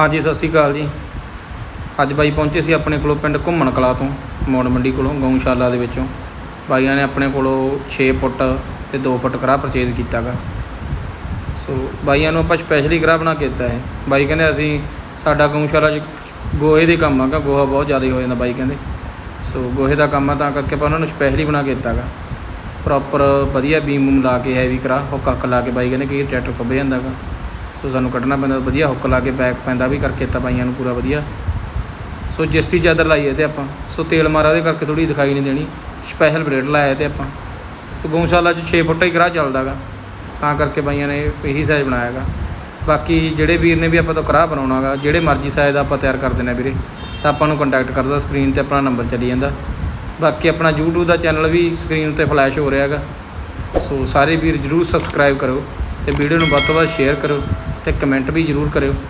ਹਾਂਜੀ, ਸਤਿ ਸ਼੍ਰੀ ਅਕਾਲ ਜੀ। ਅੱਜ ਬਾਈ ਪਹੁੰਚੇ ਸੀ ਆਪਣੇ ਕੋਲੋਂ ਪਿੰਡ ਘੁੰਮਣ ਕਲਾ ਤੋਂ, ਮੌੜ ਮੰਡੀ ਕੋਲੋਂ, ਗਊਸ਼ਾਲਾ ਦੇ ਵਿੱਚੋਂ। ਬਾਈਆਂ ਨੇ ਆਪਣੇ ਕੋਲੋਂ 6 ਫੁੱਟ ਤੇ 2 ਫੁੱਟ ਕਰਾ ਪਰਚੇਜ਼ ਕੀਤਾਗਾ। ਸੋ ਬਾਈਆਂ ਨੂੰ ਆਪਾਂ ਸਪੈਸ਼ਲੀ ਕਰਾ ਬਣਾ ਕੇ ਦਿੱਤਾ ਹੈ ਬਾਈ ਕਹਿੰਦੇ ਅਸੀਂ, ਸਾਡਾ ਗਊਸ਼ਾਲਾ 'ਚ ਗੋਹੇ ਦੇ ਕੰਮ ਆਗਾ ਗੋਹਾ ਬਹੁਤ ਜ਼ਿਆਦਾ ਹੋ ਜਾਂਦਾ ਬਾਈ ਕਹਿੰਦੇ। ਸੋ ਗੋਹੇ ਦਾ ਕੰਮ ਆ, ਤਾਂ ਕਰਕੇ ਆਪਾਂ ਉਹਨਾਂ ਨੂੰ ਸਪੈਸ਼ਲੀ ਬਣਾ ਕੇ ਦਿੱਤਾਗਾ। ਪ੍ਰੋਪਰ ਵਧੀਆ ਬੀਮ ਬੂਮ ਲਾ ਕੇ ਹੈਵੀ ਕਰਾ ਹੁੱਕ ਹੱਕ ਲਾ ਕੇ ਬਾਈ ਕਹਿੰਦੇ ਕਿ ਟਰੈਕਟਰ ਖੁੱਭ ਜਾਂਦਾਗਾ। ਸੋ ਸਾਨੂੰ ਕੱਢਣਾ ਪੈਂਦਾ, ਵਧੀਆ ਹੁੱਕ ਲਾ ਕੇ ਬੈਕ ਪੈਂਦਾ ਵੀ ਕਰਕੇ ਤਾਂ ਬਾਈਆਂ ਨੂੰ ਪੂਰਾ ਵਧੀਆ। ਸੋ ਜਿਸਤੀ ਚਾਦਰ ਲਾਈ ਹੈ ਤੇ ਆਪਾਂ, ਸੋ ਤੇਲ ਮਾਰਾ ਉਹਦੇ ਕਰਕੇ ਥੋੜੀ ਦਿਖਾਈ ਨਹੀਂ ਦੇਣੀ ਸਪੈਸ਼ਲ ਬਲੇਡ ਲਾਇਆ ਤੇ ਆਪਾਂ। ਸੋ ਗਊਸ਼ਾਲਾ 'ਚ 6 ਫੁੱਟ ਹੀ ਕਰਾ ਚੱਲਦਾਗਾ ਤਾਂ ਕਰਕੇ ਬਾਈਆਂ ਨੇ ਇਹੀ ਸਾਈਜ਼ ਬਣਾਇਆਗਾ ਬਾਕੀ ਜਿਹੜੇ ਵੀਰ ਨੇ ਵੀ ਆਪਾਂ ਤੋਂ ਕਰਾ ਬਣਾਉਣਾਗਾ ਜਿਹੜੇ ਮਰਜ਼ੀ ਸਾਈਜ਼ ਦਾ ਆਪਾਂ ਤਿਆਰ ਕਰ ਦਿੰਦੇ ਵੀਰੇ, ਤਾਂ ਆਪਾਂ ਨੂੰ ਕੰਟੈਕਟ ਕਰਦਾ ਸਕਰੀਨ ਤੇ ਆਪਣਾ ਨੰਬਰ ਚੱਲੀ ਜਾਂਦਾ। ਬਾਕੀ ਆਪਣਾ YouTube ਦਾ ਚੈਨਲ ਵੀ ਸਕਰੀਨ ਤੇ ਫਲੈਸ਼ ਹੋ ਰਿਹਾ ਹੈਗਾ ਸੋ ਸਾਰੇ ਵੀਰ ਜਰੂਰ ਸਬਸਕ੍ਰਾਈਬ ਕਰੋ ਤੇ ਵੀਡੀਓ ਨੂੰ ਵੱਧ ਤੋਂ ਵੱਧ ਸ਼ੇਅਰ ਕਰੋ। ਅਤੇ ਕਮੈਂਟ ਵੀ ਜਰੂਰ ਕਰਿਓ।